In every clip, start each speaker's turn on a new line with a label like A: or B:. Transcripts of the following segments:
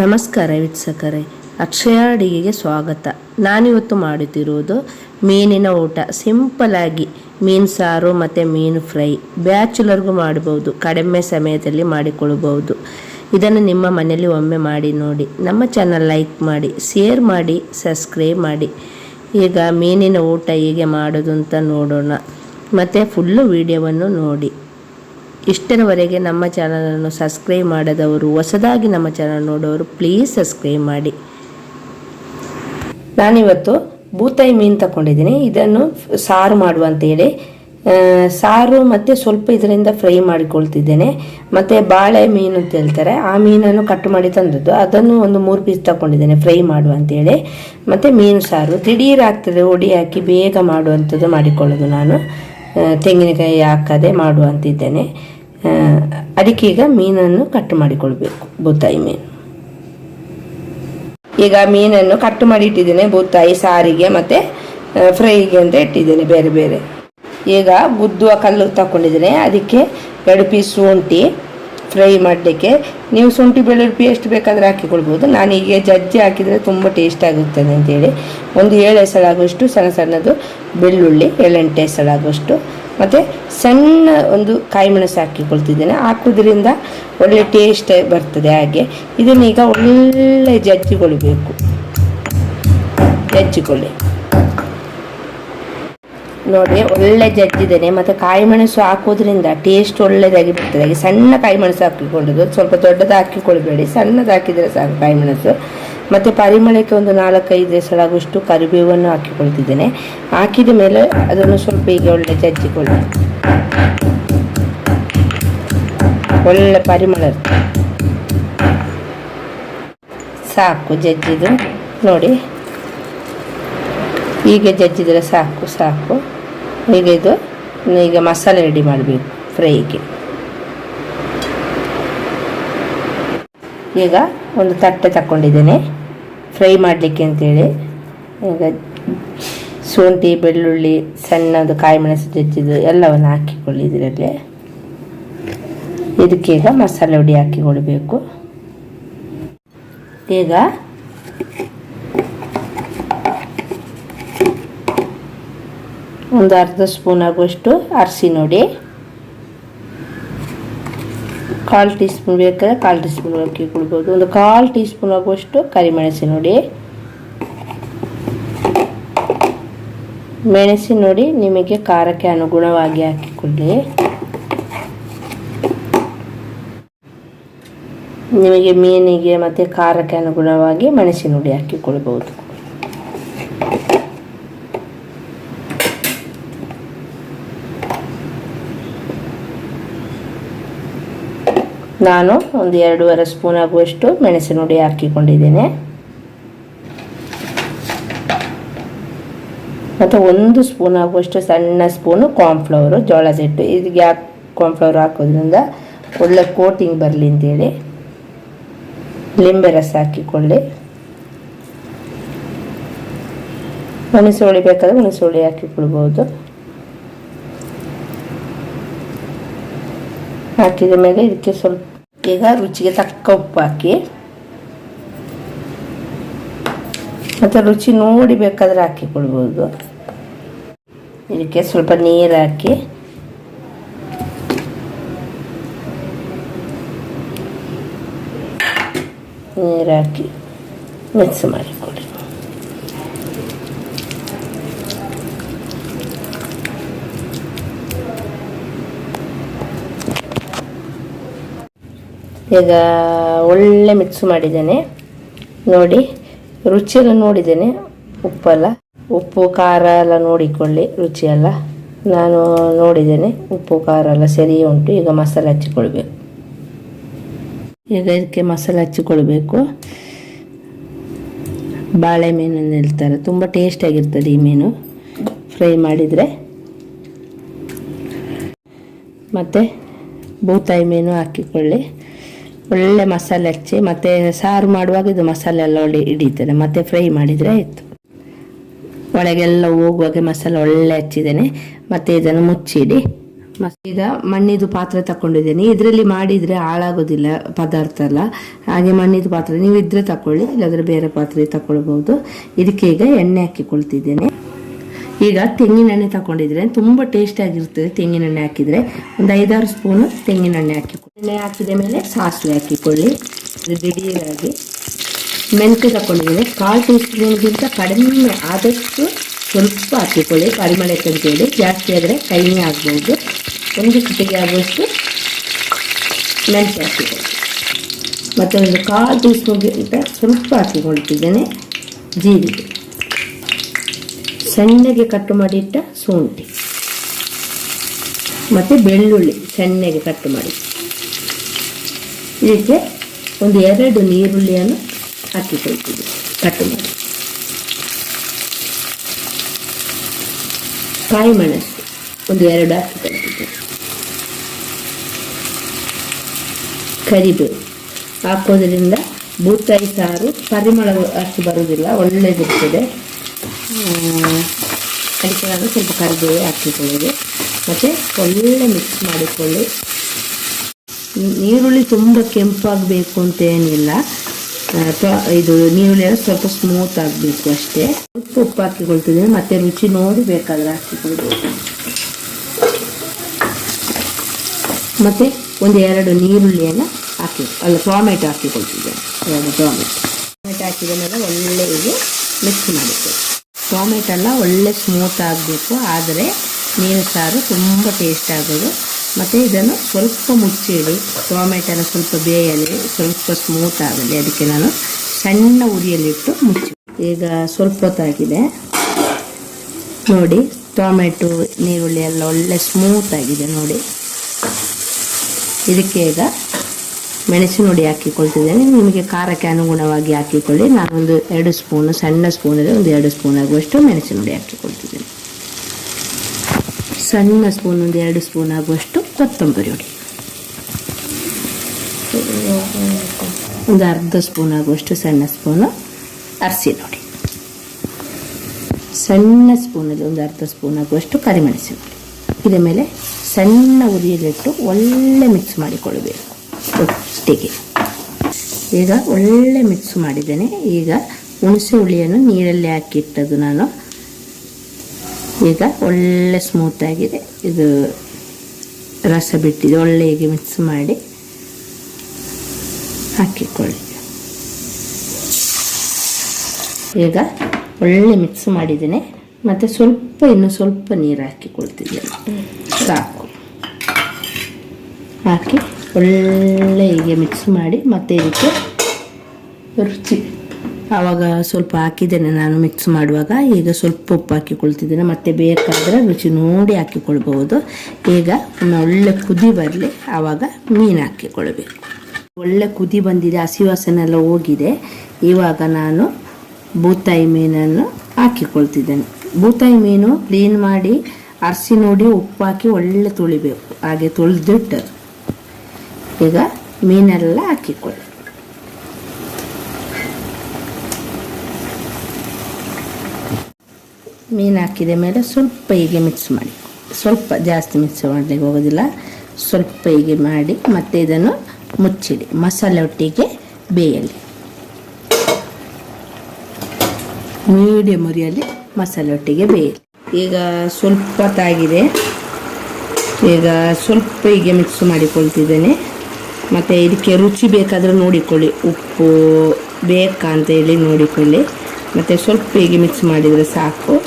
A: ನಮಸ್ಕಾರ ವೀಕ್ಷಕರೇ, ಅಕ್ಷಯ ಅಡಿಗೆಗೆ ಸ್ವಾಗತ. ನಾನಿವತ್ತು ಮಾಡುತ್ತಿರುವುದು ಮೀನಿನ ಊಟ. ಸಿಂಪಲ್ ಆಗಿ ಮೀನು ಸಾರು ಮತ್ತು ಮೀನು ಫ್ರೈ. ಬ್ಯಾಚುಲರ್ಗೂ ಮಾಡಬಹುದು ಕಡಿಮೆ ಸಮಯದಲ್ಲಿ ಮಾಡಿಕೊಳ್ಳಬಹುದು ಇದನ್ನು ನಿಮ್ಮ ಮನೆಯಲ್ಲಿ ಒಮ್ಮೆ ಮಾಡಿ ನೋಡಿ. ನಮ್ಮ ಚಾನಲ್ ಲೈಕ್ ಮಾಡಿ, ಶೇರ್ ಮಾಡಿ, ಸಬ್ಸ್ಕ್ರೈಬ್ ಮಾಡಿ. ಈಗ ಮೀನಿನ ಊಟ ಹೇಗೆ ಮಾಡೋದು ಅಂತ ನೋಡೋಣ. ಮತ್ತು ಫುಲ್ಲು ವಿಡಿಯೋವನ್ನು ನೋಡಿ. ಇಷ್ಟರವರೆಗೆ ನಮ್ಮ ಚಾನಲನ್ನು ಸಬ್ಸ್ಕ್ರೈಬ್ ಮಾಡದವರು, ಹೊಸದಾಗಿ ನಮ್ಮ ಚಾನಲ್ ನೋಡೋರು ಪ್ಲೀಸ್ ಸಬ್ಸ್ಕ್ರೈಬ್ ಮಾಡಿ. ನಾನಿವತ್ತು ಬೂತಾಯಿ ಮೀನು ತಗೊಂಡಿದ್ದೀನಿ ಇದನ್ನು ಸಾರು ಮಾಡುವಂತೇಳಿ. ಅಂತೇಳಿ ಸಾರು ಮತ್ತು ಸ್ವಲ್ಪ ಇದರಿಂದ ಫ್ರೈ ಮಾಡಿಕೊಳ್ತಿದ್ದೇನೆ. ಮತ್ತು ಬಾಳೆ ಮೀನು ಅಂತ ಹೇಳ್ತಾರೆ. ಆ ಮೀನನ್ನು ಕಟ್ ಮಾಡಿ ತಂದದ್ದು. ಅದನ್ನು ಒಂದು ಮೂರು ಪೀಸ್ ತಗೊಂಡಿದ್ದೇನೆ ಫ್ರೈ ಮಾಡುವಂತೇಳಿ. ಮತ್ತು ಮೀನು ಸಾರು. ದಿಢೀರ್ ಆಗ್ತದೆ ಒಡಿ ಹಾಕಿ ಬೇಗ ಮಾಡುವಂಥದ್ದು ಮಾಡಿಕೊಳ್ಳೋದು ನಾನು. ತೆಂಗಿನಕಾಯಿ ಹಾಕದೆ ಮಾಡುವಂತಿದ್ದೇನೆ. ಅದಕ್ಕೀಗ ಮೀನನ್ನು ಕಟ್ ಮಾಡಿಕೊಳ್ಬೇಕು ಬೂತಾಯಿ ಮೀನು. ಈಗ ಮೀನನ್ನು ಕಟ್ ಮಾಡಿ ಇಟ್ಟಿದ್ದೇನೆ ಬೂತಾಯಿ ಸಾರಿಗೆ ಮತ್ತು ಫ್ರೈಗೆ ಅಂತ ಇಟ್ಟಿದ್ದೇನೆ ಬೇರೆ ಬೇರೆ. ಈಗ ಗುದ್ದುವ ಕಲ್ಲು ತಗೊಂಡಿದ್ದೇನೆ ಅದಕ್ಕೆ ಎರಡು ಪೀಸ್ ಶುಂಠಿ ಫ್ರೈ ಮಾಡಲಿಕ್ಕೆ. ನೀವು ಶುಂಠಿ ಬೆಳ್ಳುಳ್ಳಿ ಎಷ್ಟು ಬೇಕಾದರೆ ಹಾಕಿಕೊಳ್ಬೋದು. ನಾನೀಗ ಜಜ್ಜಿ ಹಾಕಿದರೆ ತುಂಬ ಟೇಸ್ಟ್ ಆಗುತ್ತದೆ ಅಂತೇಳಿ. ಒಂದು ಏಳು ಎಸಳಾಗುವಷ್ಟು ಸಣ್ಣ ಸಣ್ಣದು ಬೆಳ್ಳುಳ್ಳಿ, ಏಳೆಂಟು ಎಸಳಾಗುವಷ್ಟು ಮತ್ತು ಸಣ್ಣ ಒಂದು ಕಾಯಿ ಮೆಣಸು ಹಾಕಿಕೊಳ್ತಿದ್ದೇನೆ. ಹಾಕೋದ್ರಿಂದ ಒಳ್ಳೆ ಟೇಸ್ಟ್ ಬರ್ತದೆ ಹಾಗೆ. ಇದನ್ನೀಗ ಒಳ್ಳೆ ಜಜ್ಜಿಕೊಳ್ಬೇಕು ಜಜ್ಜಿಕೊಳ್ಳಿ. ನೋಡಿ, ಒಳ್ಳೆ ಜಜ್ಜಿದ್ದೇನೆ. ಮತ್ತು ಕಾಯಿ ಮೆಣಸು ಹಾಕೋದ್ರಿಂದ ಟೇಸ್ಟ್ ಒಳ್ಳೆಯದಾಗಿ ಬರ್ತದೆ. ಹಾಗೆ ಸಣ್ಣ ಕಾಯಿ ಮೆಣಸು ಹಾಕಿಕೊಳ್ಳೋದು. ಸ್ವಲ್ಪ ದೊಡ್ಡದು ಹಾಕಿಕೊಳ್ಬೇಡಿ ಸಣ್ಣದು ಸಾಕು ಕಾಯಿ ಮೆಣಸು ಮತ್ತು ಪರಿಮಳಕ್ಕೆ ಒಂದು ನಾಲ್ಕೈದು ಎಸಳಾಗುವಷ್ಟು ಕರಿಬೇವನ್ನು ಹಾಕಿಕೊಳ್ತಿದ್ದೇನೆ. ಹಾಕಿದ ಮೇಲೆ ಅದನ್ನು ಸ್ವಲ್ಪ ಹೀಗೆ ಒಳ್ಳೆ ಜಜ್ಜಿಕೊಳ್ಳಿ. ಒಳ್ಳೆ ಪರಿಮಳ ಸಾಕು ಜಜ್ಜಿದು ನೋಡಿ. ಹೀಗೆ ಜಜ್ಜಿದರೆ ಸಾಕು ಸಾಕು. ಈಗ ಇದು ಈಗ ಮಸಾಲೆ ರೆಡಿ ಮಾಡಬೇಕು ಫ್ರೈಗೆ ಈಗ ಒಂದು ತಟ್ಟೆ ತಗೊಂಡಿದ್ದೇನೆ ಫ್ರೈ ಮಾಡಲಿಕ್ಕೆ ಅಂತೇಳಿ. ಈಗ ಶುಂಠಿ, ಬೆಳ್ಳುಳ್ಳಿ, ಸಣ್ಣದು ಕಾಯಿ ಮೆಣಸು ಜಜ್ಜಿದ್ದು ಎಲ್ಲವನ್ನು ಹಾಕಿಕೊಳ್ಳಿ ಇದರಲ್ಲಿ ಈಗ ಮಸಾಲೆ ಹುಡಿ ಹಾಕಿಕೊಳ್ಬೇಕು ಈಗ ಒಂದು ಅರ್ಧ ಸ್ಪೂನ್ ಆಗುವಷ್ಟು ಅರಸಿ ಹುಡಿ. ಕಾಲು ಟೀ ಸ್ಪೂನ್ ಬೇಕಾದ್ರೆ ಕಾಲು ಟೀ ಸ್ಪೂನ್ ಹಾಕಿಕೊಳ್ಬೋದು ಒಂದು ಕಾಲು ಟೀ ಸ್ಪೂನ್ ಆಗುವಷ್ಟು ಕರಿಮೆಣಸಿನ ಹುಡಿ ಮೆಣಸಿನ ನೋಡಿ ನಿಮಗೆ ಖಾರಕ್ಕೆ ಅನುಗುಣವಾಗಿ ಹಾಕಿಕೊಳ್ಳಿ ನಿಮಗೆ ಮೀನಿಗೆ ಮತ್ತು ಖಾರಕ್ಕೆ ಅನುಗುಣವಾಗಿ ಮೆಣಸಿನ ಹುಡಿ ಹಾಕಿಕೊಳ್ಬೋದು ನಾನು ಒಂದು ಎರಡೂವರೆ ಸ್ಪೂನ್ ಆಗುವಷ್ಟು ಮೆಣಸಿನ ಹುಡಿ ಹಾಕಿಕೊಂಡಿದ್ದೇನೆ. ಮತ್ತು ಒಂದು ಸ್ಪೂನ್ ಆಗುವಷ್ಟು ಸಣ್ಣ ಸ್ಪೂನು ಕಾರ್ನ್ಫ್ಲವರು ಜೋಳದ ಹಿಟ್ಟು ಇದಕ್ಕೆ ಯಾಕೆ ಕಾರ್ನ್ಫ್ಲವರ್ ಹಾಕೋದ್ರಿಂದ ಒಳ್ಳೆ ಕೋಟಿಂಗ್ ಬರಲಿ ಅಂತೇಳಿ. ಲಿಂಬೆ ರಸ ಹಾಕಿಕೊಳ್ಳಿ. ಮೆಣಸು ಹುಳಿ ಬೇಕಾದರೆ ಮೆಣಸು ಹುಳಿ ಹಾಕಿಕೊಳ್ಬೋದು ಹಾಕಿದ ಮೇಲೆ ಇದಕ್ಕೆ ಸ್ವಲ್ಪ ಈಗ ರುಚಿಗೆ ತಕ್ಕ ಉಪ್ಪು ಹಾಕಿ. ಮತ್ತು ರುಚಿ ನೋಡಿ ಬೇಕಾದರೆ ಹಾಕಿಕೊಳ್ಬೋದು ಇದಕ್ಕೆ ಸ್ವಲ್ಪ ನೀರು ಹಾಕಿ. ನೀರು ಹಾಕಿ ಮಿಕ್ಸ್ ಮಾಡಿಕೊಡಿ ಈಗ ಒಳ್ಳೆ ಮಿಕ್ಸ್ ಮಾಡಿದ್ದೇನೆ. ನೋಡಿ, ರುಚಿಯೆಲ್ಲ ನೋಡಿದ್ದೇನೆ. ಉಪ್ಪೆಲ್ಲ, ಉಪ್ಪು, ಖಾರ ಎಲ್ಲ ನೋಡಿಕೊಳ್ಳಿ ರುಚಿಯೆಲ್ಲ ನಾನು ನೋಡಿದ್ದೇನೆ, ಉಪ್ಪು, ಖಾರ ಎಲ್ಲ ಸರಿ ಉಂಟು. ಈಗ ಮಸಾಲೆ ಹಚ್ಚಿಕೊಳ್ಬೇಕು. ಈಗ ಇದಕ್ಕೆ ಮಸಾಲೆ ಹಚ್ಚಿಕೊಳ್ಬೇಕು. ಬಾಳೆ ಮೀನು ಹೇಳ್ತಾರೆ ತುಂಬ ಟೇಸ್ಟಾಗಿರ್ತದೆ ಈ ಮೀನು. ಫ್ರೈ ಮಾಡಿದರೆ. ಮತ್ತು ಬೂತಾಯಿ ಮೀನು ಹಾಕಿಕೊಳ್ಳಿ. ಒಳ್ಳೆ ಮಸಾಲೆ ಹಚ್ಚಿ, ಮತ್ತೆ ಸಾರು ಮಾಡುವಾಗ ಇದು ಮಸಾಲೆ ಎಲ್ಲ ಒಳ್ಳೆ ಹಿಡಿತದೆ ಮತ್ತೆ ಫ್ರೈ ಮಾಡಿದರೆ ಆಯಿತು. ಒಳಗೆಲ್ಲ ಹೋಗುವಾಗ ಮಸಾಲೆ ಒಳ್ಳೆ ಹಚ್ಚಿದ್ದೇನೆ. ಮತ್ತೆ ಇದನ್ನು ಮುಚ್ಚಿಡಿ. ಈಗ ಮಣ್ಣಿದು ಪಾತ್ರೆ ತಕೊಂಡಿದ್ದೇನೆ ಇದರಲ್ಲಿ ಮಾಡಿದ್ರೆ ಹಾಳಾಗೋದಿಲ್ಲ ಪದಾರ್ಥ ಎಲ್ಲ. ಹಾಗೆ ಮಣ್ಣಿದು ಪಾತ್ರೆ ನೀವು ಇದ್ರೆ ತಕೊಳ್ಳಿ, ಇಲ್ಲಾದ್ರೆ ಬೇರೆ ಪಾತ್ರೆ ತಕೊಳ್ಬಹುದು. ಇದಕ್ಕೆ ಈಗ ಎಣ್ಣೆ ಹಾಕಿಕೊಳ್ತಿದ್ದೇನೆ. ಈಗ ತೆಂಗಿನೆಣ್ಣೆ ತಗೊಂಡಿದ್ರೆ ತುಂಬ ಟೇಸ್ಟ್ ಆಗಿರ್ತದೆ ತೆಂಗಿನೆಣ್ಣೆ ಹಾಕಿದ್ರೆ. ಒಂದು ಐದಾರು ಸ್ಪೂನು ತೆಂಗಿನೆಣ್ಣೆ ಹಾಕಿಕೊಳ್ಳಿ ಎಣ್ಣೆ ಹಾಕಿದ ಮೇಲೆ ಸಾಸಿವೆ ಹಾಕಿಕೊಳ್ಳಿ. ದಿಢೀರಾಗಿ ಮೆಂತ್ಯ ತಗೊಂಡಿದ್ರೆ ಕಾಲು ಟೀ ಕಡಿಮೆ ಆದಷ್ಟು ಸ್ವಲ್ಪ ಹಾಕಿಕೊಳ್ಳಿ. ಪರಿಮಳೆ ಅಂತೇಳಿ ಜಾಸ್ತಿ ಆದರೆ ಕಡಿಮೆ ಆಗ್ಬೋದು. ಒಂದು ಚಿಟಿಕೆ ಆಗುವಷ್ಟು ಮೆಂತ್ಯ ಹಾಕಿಕೊಳ್ಳಿ. ಮತ್ತೊಂದು ಒಂದು ಕಾಲು ಟೀ ಸ್ಪೂನ್ಗಿಂತ ಸ್ವಲ್ಪ ಹಾಕಿಕೊಳ್ತಿದ್ದೇನೆ. ಜೀರಿಗೆ. ಸಣ್ಣಗೆ ಕಟ್ಟು ಮಾಡಿಟ್ಟ ಶುಂಠಿ. ಮತ್ತು ಬೆಳ್ಳುಳ್ಳಿ ಸಣ್ಣಗೆ ಕಟ್ಟು ಮಾಡಿ. ಇದಕ್ಕೆ ಒಂದು ಎರಡು ನೀರುಳ್ಳಿಯನ್ನು ಹಾಕಿಕೊಳ್ತೀವಿ ಕಟ್ಟು ಮಾಡಿ. ಕಾಯಿ ಮೆಣಸು ಒಂದು ಎರಡು ಹಾಕಿಕೊಳ್ತೀವಿ. ಕರಿಬೇವು ಹಾಕೋದ್ರಿಂದ ಬೂತಾಯಿ ಸಾರು ಪರಿಮಳ ಅಷ್ಟು ಬರುವುದಿಲ್ಲ ಒಳ್ಳೆಯದಿರ್ತದೆ ಅದಕ್ಕೆ ಸ್ವಲ್ಪ ಕರಿಬೇವು ಹಾಕಿಕೊಳ್ಳೋದು. ಮತ್ತು ಒಳ್ಳೆ ಮಿಕ್ಸ್ ಮಾಡಿಕೊಳ್ಳಿ. ನೀರುಳ್ಳಿ ತುಂಬ ಕೆಂಪಾಗಬೇಕು ಅಂತ ಏನಿಲ್ಲ. ಆ, ಇದು ನೀರುಳ್ಳಿ ಸ್ವಲ್ಪ ಸ್ಮೂತ್ ಆಗಬೇಕು ಅಷ್ಟೇ. ಉಪ್ಪು ಹಾಕಿಕೊಳ್ತಿದ್ದೀನಿ. ಮತ್ತೆ ರುಚಿ ನೋಡಿ ಬೇಕಾದ್ರೆ ಹಾಕಿಕೊಳ್ಬೋದು. ಮತ್ತು ಒಂದು ಎರಡು ನೀರುಳ್ಳಿಯನ್ನು ಹಾಕಿ ಅಲ್ಲ ಟೊಮೆಟೊ ಹಾಕಿಕೊಳ್ತಿದ್ದೇನೆ. ಎರಡು ಟೊಮೆಟೊ. ಟೊಮೆಟೊ ಹಾಕಿದ ಮೇಲೆ ಒಳ್ಳೆ ಮಿಕ್ಸ್ ಮಾಡಿಕೊಳ್ಳಿ. ಟೊಮೆಟೊ ಎಲ್ಲ ಒಳ್ಳೆ ಸ್ಮೂತ್ ಆಗಬೇಕು. ಆದರೆ ಮೀನು ಸಾರು ತುಂಬ ಟೇಸ್ಟ್ ಆಗೋದು. ಮತ್ತು ಇದನ್ನು ಸ್ವಲ್ಪ ಮುಚ್ಚಿಡಿ. ಟೊಮೆಟೊನ ಸ್ವಲ್ಪ ಬೇಯಲಿ, ಸ್ವಲ್ಪ ಸ್ಮೂತ್ ಆಗಲಿ. ಅದಕ್ಕೆ ನಾನು ಸಣ್ಣ ಉರಿಯಲ್ಲಿಟ್ಟು ಮುಚ್ಚಿ ಈಗ ಸ್ವಲ್ಪ ಹೊತ್ತಾಗಿದೆ ನೋಡಿ, ಟೊಮೆಟೊ ನೀರುಳ್ಳಿ ಎಲ್ಲ ಒಳ್ಳೆ ಸ್ಮೂತ್ ಆಗಿದೆ ನೋಡಿ. ಇದಕ್ಕೆ ಈಗ ಮೆಣಸಿನ ಹುಡಿ ಹಾಕಿಕೊಳ್ತಿದ್ದೇನೆ. ನಿಮಗೆ ಖಾರಕ್ಕೆ ಅನುಗುಣವಾಗಿ ಹಾಕಿಕೊಳ್ಳಿ. ನಾನೊಂದು ಎರಡು ಸ್ಪೂನು, ಸಣ್ಣ ಸ್ಪೂನಲ್ಲಿ ಒಂದು ಎರಡು ಸ್ಪೂನ್ ಆಗುವಷ್ಟು ಮೆಣಸಿನ ಹುಡಿ ಹಾಕಿಕೊಳ್ತಿದ್ದೇನೆ. ಸಣ್ಣ ಸ್ಪೂನ್, ಒಂದು ಎರಡು ಸ್ಪೂನ್ ಆಗುವಷ್ಟು ಕೊತ್ತಂಬರಿ ಹುಡಿ. ಒಂದು ಅರ್ಧ ಸ್ಪೂನ್ ಆಗುವಷ್ಟು ಸಣ್ಣ ಸ್ಪೂನು ಅರಸಿನ ಹುಡಿ ಸಣ್ಣ ಸ್ಪೂನಲ್ಲಿ ಒಂದು ಅರ್ಧ ಸ್ಪೂನ್ ಆಗುವಷ್ಟು ಕರಿಮೆಣಸಿನ ಹುಡಿ ಇದ ಮೇಲೆ ಸಣ್ಣ ಉರಿಯಲ್ಲಿಟ್ಟು ಒಳ್ಳೆ ಮಿಕ್ಸ್ ಮಾಡಿಕೊಳ್ಳಬೇಕು. ಒಟ್ಟಿಗೆ ಈಗ ಒಳ್ಳೆ ಮಿಕ್ಸ್ ಮಾಡಿದ್ದೇನೆ. ಈಗ ಹುಣಸೆ ಹುಳಿಯನ್ನು ನೀರಲ್ಲಿ ಹಾಕಿಟ್ಟದ್ದು ನಾನು. ಈಗ ಒಳ್ಳೆ ಸ್ಮೂತ್ ಆಗಿದೆ. ಇದು ರಸ ಬಿಟ್ಟಿದೆ. ಒಳ್ಳೆ ಹೀಗೆ ಮಿಕ್ಸ್ ಮಾಡಿ ಹಾಕಿಕೊಳ್ಳಿ. ಈಗ ಒಳ್ಳೆ ಮಿಕ್ಸ್ ಮಾಡಿದ್ದೇನೆ. ಮತ್ತು ಸ್ವಲ್ಪ, ಇನ್ನು ಸ್ವಲ್ಪ ನೀರು ಹಾಕಿಕೊಳ್ತಿದ್ದೇನೆ. ಸಾಕು. ಹಾಕಿ ಒಳ್ಳೆ ಹೀಗೆ ಮಿಕ್ಸ್ ಮಾಡಿ ಮತ್ತೆ ಇದಕ್ಕೆ ರುಚಿ. ಆವಾಗ ಸ್ವಲ್ಪ ಹಾಕಿದ್ದೇನೆ ನಾನು ಮಿಕ್ಸ್ ಮಾಡುವಾಗ. ಈಗ ಸ್ವಲ್ಪ ಉಪ್ಪು ಹಾಕಿಕೊಳ್ತಿದ್ದೇನೆ. ಮತ್ತೆ ಬೇಕಾದರೆ ರುಚಿ ನೋಡಿ ಹಾಕಿಕೊಳ್ಬಹುದು. ಈಗ ಒಳ್ಳೆ ಕುದಿ ಬರಲಿ. ಆವಾಗ ಮೀನು ಹಾಕಿಕೊಳ್ಬೇಕು. ಒಳ್ಳೆ ಕುದಿ ಬಂದಿದೆ, ಹಸಿ ವಾಸನೆಲ್ಲ ಹೋಗಿದೆ. ಇವಾಗ ನಾನು ಬೂತಾಯಿ ಮೀನನ್ನು ಹಾಕಿಕೊಳ್ತಿದ್ದೇನೆ. ಬೂತಾಯಿ ಮೀನು ಕ್ಲೀನ್ ಮಾಡಿ, ಅರಸಿ ನೋಡಿ ಉಪ್ಪು ಹಾಕಿ ಒಳ್ಳೆ ತೊಳಿಬೇಕು. ಹಾಗೆ ತೊಳೆದಿಟ್ಟದು ಈಗ ಮೀನೆಲ್ಲ ಹಾಕಿಕೊಳ್ಳಿ. ಮೀನು ಹಾಕಿದ ಮೇಲೆ ಸ್ವಲ್ಪ ಹೀಗೆ ಮಿಕ್ಸ್ ಮಾಡಿ. ಸ್ವಲ್ಪ ಜಾಸ್ತಿ ಮಿಕ್ಸ್ ಮಾಡಲಿಕ್ಕೆ ಹೋಗೋದಿಲ್ಲ. ಸ್ವಲ್ಪ ಹೀಗೆ ಮಾಡಿ ಮತ್ತೆ ಇದನ್ನು ಮುಚ್ಚಿಡಿ. ಮಸಾಲೆ ಒಟ್ಟಿಗೆ ಬೇಯಲಿ ಮೀಡಿಯಮ್ ಉರಿಯಲ್ಲಿ ಮಸಾಲೆ ಒಟ್ಟಿಗೆ ಬೇಯಲಿ ಈಗ ಸ್ವಲ್ಪ ತಾಗಿದೆ. ಈಗ ಸ್ವಲ್ಪ ಹೀಗೆ ಮಿಕ್ಸ್ ಮಾಡಿಕೊಳ್ತಿದ್ದೇನೆ. ಮತ್ತು ಇದಕ್ಕೆ ರುಚಿ ಬೇಕಾದರೆ ನೋಡಿಕೊಳ್ಳಿ. ಉಪ್ಪು ಬೇಕಾ ಅಂತ ಹೇಳಿ ನೋಡಿಕೊಳ್ಳಿ. ಮತ್ತು ಸ್ವಲ್ಪ ಹೀಗೆ ಮಿಕ್ಸ್ ಮಾಡಿದರೆ ಸಾಕು.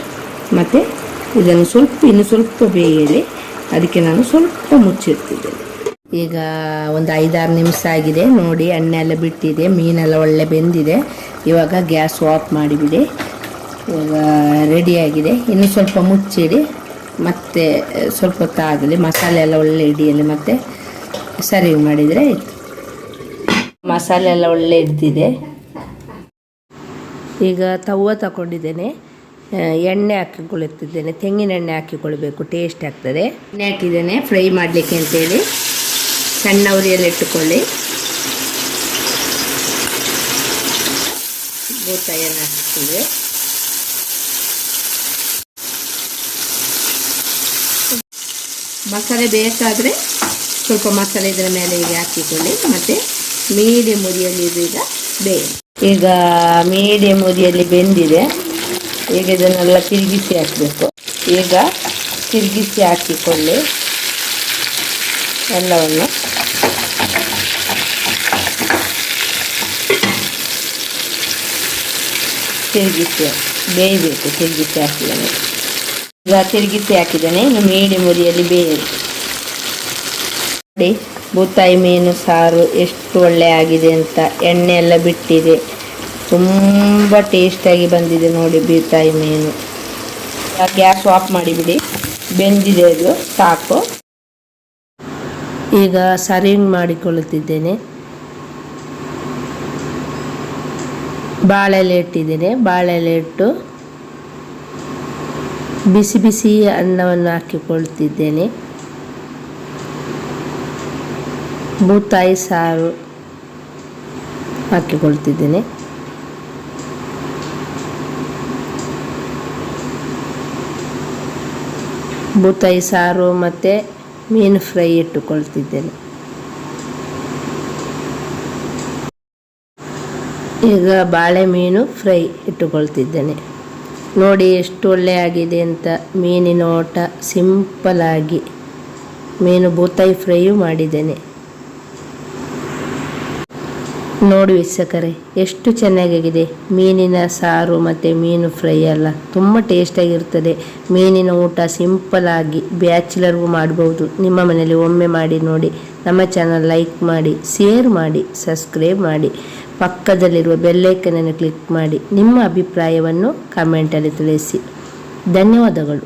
A: ಮತ್ತು ಇದನ್ನು ಸ್ವಲ್ಪ, ಇನ್ನು ಸ್ವಲ್ಪ ಬೇಯಲಿ ಅದಕ್ಕೆ ನಾನು ಸ್ವಲ್ಪ ಮುಚ್ಚಿಡ್ತಿದ್ದೇನೆ. ಈಗ ಒಂದು ಐದಾರು ನಿಮಿಷ ಆಗಿದೆ. ನೋಡಿ, ಎಣ್ಣೆ ಎಲ್ಲ ಬಿಟ್ಟಿದೆ. ಮೀನೆಲ್ಲ ಒಳ್ಳೆ ಬೆಂದಿದೆ. ಇವಾಗ ಗ್ಯಾಸ್ ಆಫ್ ಮಾಡಿಬಿಡಿ. ಇವಾಗ ರೆಡಿಯಾಗಿದೆ ಇನ್ನು ಸ್ವಲ್ಪ ಮುಚ್ಚಿಡಿ. ಮತ್ತೆ ಸ್ವಲ್ಪ ಹೊತ್ತಾಗಲಿ. ಮಸಾಲೆ ಎಲ್ಲ ಒಳ್ಳೆ ಇಡಿಯಲ್ಲಿ ಮತ್ತೆ ಸರ್ವ್ ಮಾಡಿದರೆ ಆಯಿತು. ಮಸಾಲೆ ಎಲ್ಲ ಒಳ್ಳೆ ಇದ್ದಿದೆ. ಈಗ ತವ್ವ ತಗೊಂಡಿದ್ದೇನೆ. ಎಣ್ಣೆ ಹಾಕಿಕೊಳ್ಳುತ್ತಿದ್ದೇನೆ. ತೆಂಗಿನ ಎಣ್ಣೆ ಹಾಕಿಕೊಳ್ಬೇಕು ಟೇಸ್ಟ್ ಆಗ್ತದೆ. ಎಣ್ಣೆ ಹಾಕಿದ್ದೇನೆ. ಫ್ರೈ ಮಾಡಲಿಕ್ಕೆ ಅಂತೇಳಿ. ಸಣ್ಣ ಉರಿಯಲ್ಲಿ ಇಟ್ಟುಕೊಳ್ಳಿ. ಬೂತಾಯನ್ನು ಹಾಕಿದ್ದೇವೆ. ಮಸಾಲೆ ಬೇಕಾದರೆ ಸ್ವಲ್ಪ ಮಸಾಲೆ ಇದರ ಮೇಲೆ ಈಗ ಹಾಕಿಕೊಳ್ಳಿ. ಮತ್ತು ಮೀಡಿಯಂ ಉರಿಯಲ್ಲಿ ಇದು ಈಗ ಬೇಯಿ ಈಗ ಮೀಡಿಯಂ ಉರಿಯಲ್ಲಿ ಬೆಂದಿದೆ. ಈಗ ಇದನ್ನೆಲ್ಲ ತಿರುಗಿಸಿ ಹಾಕಬೇಕು. ಈಗ ತಿರುಗಿಸಿ ಹಾಕಿಕೊಳ್ಳಿ. ಎಲ್ಲವನ್ನು. ತಿರುಗಿಸಿ ಬೇಯಬೇಕು ತಿರುಗಿಸಿ ಹಾಕಿದ್ದಾನೆ. ಈಗ ತಿರುಗಿಸಿ ಹಾಕಿದ್ದಾನೆ. ಇನ್ನು ಮೀಡಿಯಂ ಉರಿಯಲ್ಲಿ ಬೇಯಬೇಕು ನೋಡಿ ಬೂತಾಯಿ ಮೀನು, ಸಾರು ಎಷ್ಟು ಒಳ್ಳೆ ಆಗಿದೆ ಅಂತ ಎಣ್ಣೆ ಎಲ್ಲ ಬಿಟ್ಟಿದೆ. ತುಂಬ ಟೇಸ್ಟಾಗಿ ಬಂದಿದೆ ನೋಡಿ ಬೀತಾಯಿ ಮೀನು. ಗ್ಯಾಸ್ ಆಫ್ ಮಾಡಿಬಿಡಿ ಬೆಂದಿದೆ ಅದು, ಸಾಕು. ಈಗ ಸರ್ವಿಂಗ್ ಮಾಡಿಕೊಳ್ಳುತ್ತಿದ್ದೇನೆ. ಬಾಳೆಲೆ ಇಟ್ಟಿದ್ದೇನೆ. ಬಾಳೆಲೆ ಇಟ್ಟು ಬಿಸಿ ಬಿಸಿ ಅನ್ನವನ್ನು ಹಾಕಿಕೊಳ್ತಿದ್ದೇನೆ ಬೂತಾಯಿ ಸಾರು ಹಾಕಿಕೊಳ್ತಿದ್ದೇನೆ. ಬೂತಾಯಿ ಸಾರು ಮತ್ತು ಮೀನು ಫ್ರೈ ಇಟ್ಟುಕೊಳ್ತಿದ್ದೇನೆ. ಈಗ ಬಾಳೆ ಮೀನು ಫ್ರೈ ಇಟ್ಟುಕೊಳ್ತಿದ್ದೇನೆ. ನೋಡಿ ಎಷ್ಟು ಒಳ್ಳೆ ಆಗಿದೆ ಅಂತ. ಮೀನಿನ ಓಟ ಸಿಂಪಲ್ ಆಗಿ ಮೀನು ಬೂತಾಯಿ ಫ್ರೈಯೂ ಮಾಡಿದ್ದೇನೆ. ನೋಡಿ ವೀಕ್ಷಕರೇ, ಎಷ್ಟು ಚೆನ್ನಾಗಿದೆ ಮೀನಿನ ಸಾರು ಮತ್ತು ಮೀನು ಫ್ರೈ ಎಲ್ಲ ತುಂಬ ಟೇಸ್ಟಾಗಿರ್ತದೆ ಮೀನಿನ ಊಟ ಸಿಂಪಲ್ ಆಗಿ ಬ್ಯಾಚುಲರ್ಗೂ ಮಾಡ್ಬೋದು. ನಿಮ್ಮ ಮನೆಯಲ್ಲಿ ಒಮ್ಮೆ ಮಾಡಿ ನೋಡಿ, ನಮ್ಮ ಚಾನಲ್ ಲೈಕ್ ಮಾಡಿ ಶೇರ್ ಮಾಡಿ ಸಬ್ಸ್ಕ್ರೈಬ್ ಮಾಡಿ. ಪಕ್ಕದಲ್ಲಿರುವ ಬೆಲ್ಲೈಕನನ್ನು ಕ್ಲಿಕ್ ಮಾಡಿ, ನಿಮ್ಮ ಅಭಿಪ್ರಾಯವನ್ನು ಕಮೆಂಟಲ್ಲಿ ತಿಳಿಸಿ. ಧನ್ಯವಾದಗಳು.